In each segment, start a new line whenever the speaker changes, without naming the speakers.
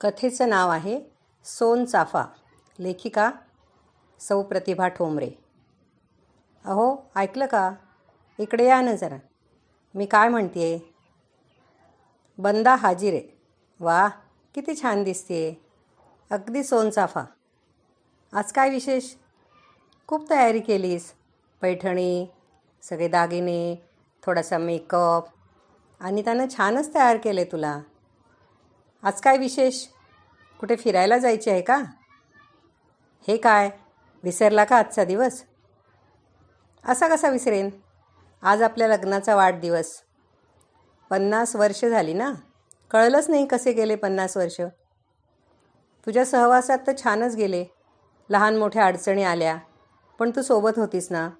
कथेचं नाव आहे सोन चाफा लेखिका सौ प्रतिभा ठोंबरे. अहो ऐकलं का? इकडे या ना जरा. मी काय म्हणते आहे बंदा हाजीर आहे. वा किती छान दिसते अगदी सोनचाफा आज काय विशेष? खूप तयारी केलीस. पैठणी सगळे दागिने थोडासा मेकअप आणि त्यानं छानच तयार केलं आहे तुला. आज काय विशेष? कुठे फिरायला जायचे आहे का? हे काय? विसरला का आजचा दिवस? असा कसा विसरेन? आज आपल्या लग्नाचा वाढदिवस. पन्नास वर्ष झाली ना? कळलंच नाही कसे गेले पन्नास वर्ष. तुझ्या सहवासात तर छानच गेले. लहान मोठ्या अडचणी आल्या. पण तू सोबत होतीस ना?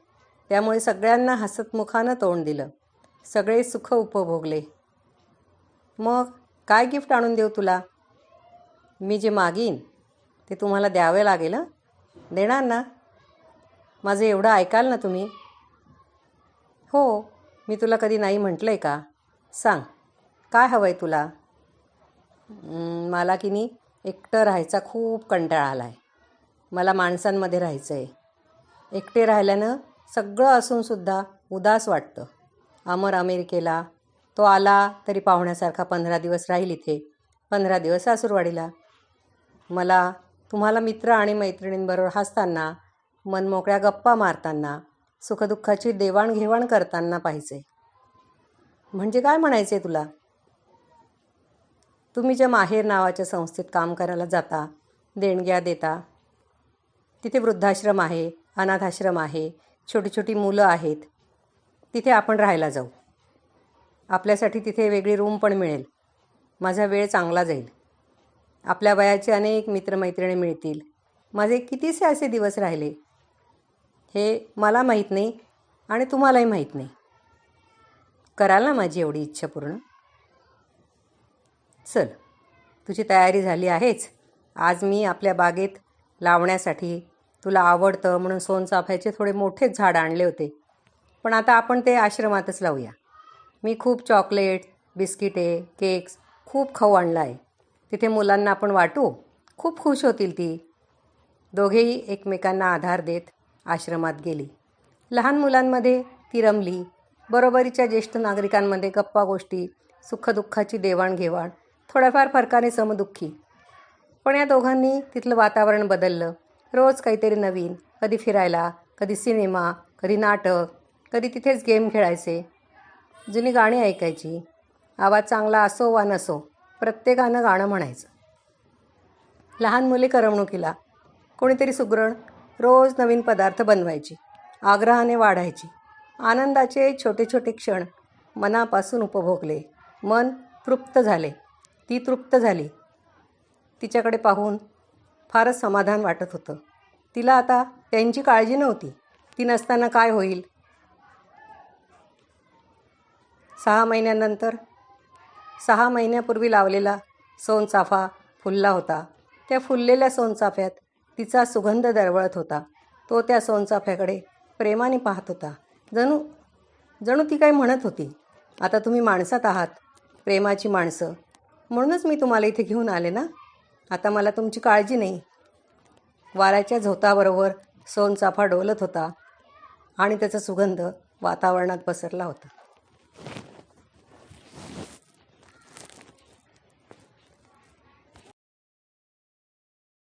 त्यामुळे सगळ्यांना हसतमुखानं तोंड दिलं. सगळे सुख उपभोगले. मग? काय गिफ्ट आणून देऊ तुला? मी जे मागीन ते तुम्हाला द्यावे लागेल देणार ना? माझं एवढं ऐकाल ना तुम्ही? हो मी तुला कधी नाही म्हटलं आहे का? सांग काय हवं आहे तुला मला की नाही एकटं राहायचा खूप कंटाळा आला आहे मला माणसांमध्ये राहायचं आहे एकटे राहिल्यानं सगळं असूनसुद्धा उदास वाटतं. अमर अमेरिकेला तो आला तरी पाहुण्यासारखा पंधरा दिवस राहील इथे. पंधरा दिवस सासूरवाडीला. मला तुम्हाला मित्र आणि मैत्रिणींबरोबर हसताना मनमोकळ्या गप्पा मारताना सुखदुःखाची देवाणघेवाण करताना पाहिजे म्हणजे काय म्हणायचं आहे तुला? तुम्ही ज्या माहेर नावाच्या संस्थेत काम करायला जाता देणग्या देता तिथे वृद्धाश्रम आहे अनाथाश्रम आहे छोटी छोटी मुलं आहेत तिथे आपण राहायला जाऊ. आपल्यासाठी तिथे वेगळी रूम पण मिळेल. माझा वेळ चांगला जाईल. आपल्या वयाचे अनेक मित्रमैत्रिणी मिळतील. माझे कितीसे असे दिवस राहिले? हे मला माहीत नाही आणि तुम्हालाही माहीत नाही. कराल ना माझी एवढी इच्छा पूर्ण? चल तुझी तयारी झाली आहेच. आज मी आपल्या बागेत लावण्यासाठी तुला आवडतं म्हणून सोनचाफ्याचे थोडे मोठेच झाड आणले होते. पण आता आपण ते आश्रमातच लावूया. मी खूप चॉकलेट बिस्किटे केक्स खूप खाऊ आणला आहे तिथे मुलांना आपण वाटू खूप खुश होतील ती. दोघेही एकमेकांना आधार देत आश्रमात गेली. लहान मुलांमध्ये ती रमली. बरोबरीच्या ज्येष्ठ नागरिकांमध्ये गप्पा गोष्टी सुखदुःखाची देवाणघेवाण थोड्याफार फरकाने समदुःखी. पण या दोघांनी तिथलं वातावरण बदललं. रोज काहीतरी नवीन कधी फिरायला कधी सिनेमा कधी नाटक कधी तिथेच गेम खेळायचे. जुनी गाणी ऐकायची. आवाज चांगला असो वा नसो प्रत्येकानं गाणं म्हणायचं. लहान मुले करमणुकीला कोणीतरी सुगरण रोज नवीन पदार्थ बनवायची आग्रहाने वाढायची. आनंदाचे छोटे छोटे क्षण मनापासून उपभोगले. मन तृप्त झाले. ती तृप्त झाली. तिच्याकडे पाहून फारच समाधान वाटत होतं. तिला आता त्यांची काळजी नव्हती. ती नसताना काय होईल? सहा महिन्यानंतर सहा महिन्यापूर्वी लावलेला सोनचाफा फुलला होता. त्या फुललेल्या सोनचाफ्यात तिचा सुगंध दरवळत होता. तो त्या सोनचाफ्याकडे प्रेमाने पाहत होता. जणू जणू ती काय म्हणत होती? आता तुम्ही माणसात आहात प्रेमाची माणसं. म्हणूनच मी तुम्हाला इथे घेऊन आले ना? आता मला तुमची काळजी नाही. वाऱ्याच्या झोताबरोबर सोनचाफा डोलत होता आणि त्याचा सुगंध वातावरणात पसरला होता.